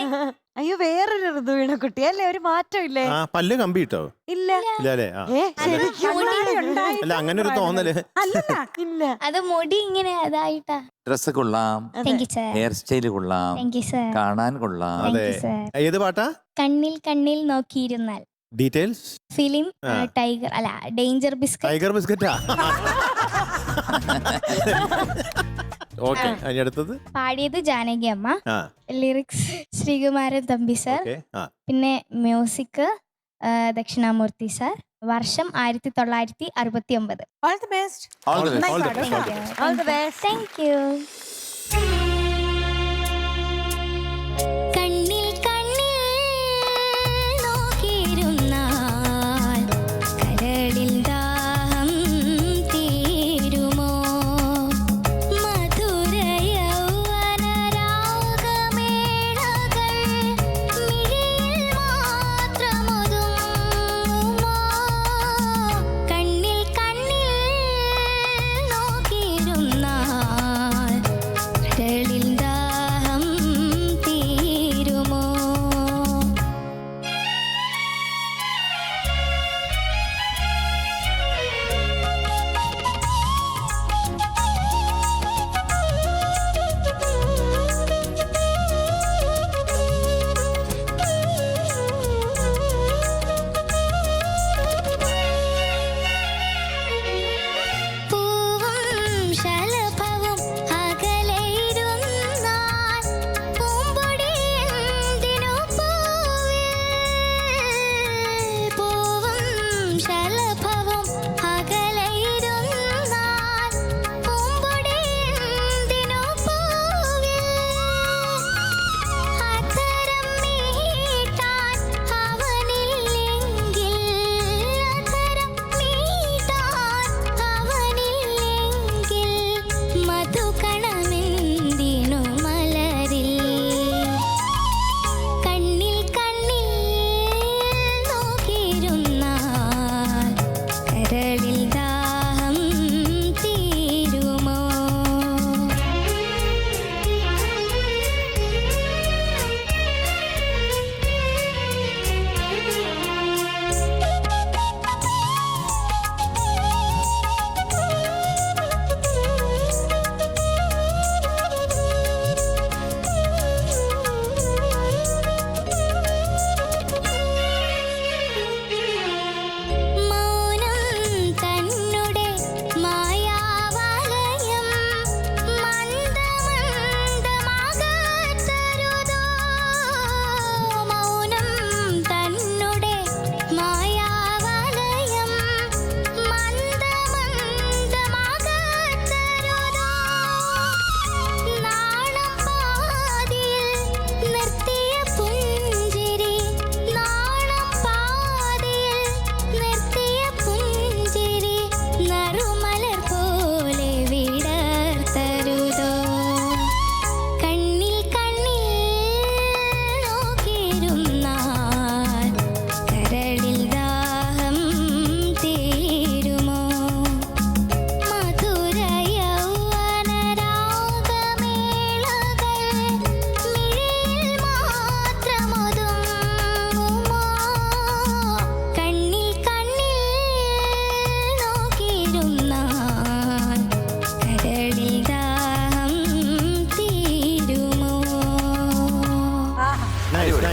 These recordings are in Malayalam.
ഹായ് അയ്യോ വേറൊരു ഋതുവീണ കുട്ടി അല്ലേ? ഒരു മാറ്റം ഇല്ലേ ആ പല്ല് കമ്പി ഇട്ടോ ഇല്ല. ഇല്ല അല്ലേ? ആ. ഏ ശരിക്കും അല്ല അങ്ങനെ ഒരു തോന്നൽ. അല്ലല്ല ഇല്ല. അത് മുടി ഇങ്ങനെ അതായിട്ടാ. ഡ്രസ് കൊള്ളാം. Thank you sir hair style കൊള്ളാം. താങ്ക് യു സർ കാണാൻ കൊള്ളാം. താങ്ക് അതെ. യു സർ ഏത് പാട്ടാ? കണ്ണിൽ കണ്ണിൽ നോക്കിയിരുന്നാൽ. ഡീറ്റെയിൽസ് ഫിലിം ആ. ടൈഗർ അല്ല ഡേഞ്ചർ ബിസ്ക്കറ്റ് ടൈഗർ ബിസ്ക്കറ്റാ ഓക്കെ അതിന് അടുത്തത്? പാടിയത് ജാനകി അമ്മ. ആ. Lyrics Sreekumaran Thampi sir okay ആ. പിന്നെ മ്യൂസിക് ദക്ഷിണാമൂർത്തി സർ വർഷം ആയിരത്തി തൊള്ളായിരത്തി അറുപത്തി ഒമ്പത് all the best. All the best thank you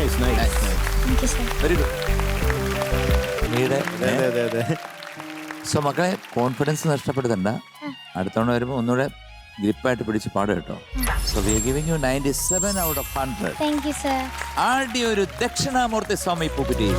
nice nice nice Thank you, sir. Very good പിന്നീട് അതെ അതെ അതെ സോ മക്കളെ കോൺഫിഡൻസ് നഷ്ടപ്പെടുത്തണ്ട. അടുത്തവണ വരുമ്പോൾ ഒന്നുകൂടെ ഗ്രിപ്പായിട്ട് പിടിച്ച് പാടും കേട്ടോ. So we giving you ninety seven out of hundred Thank you, sir. ആദ്യ ഒരു ദക്ഷിണാമൂർത്തി സ്വാമി പൂക്കുറ്റി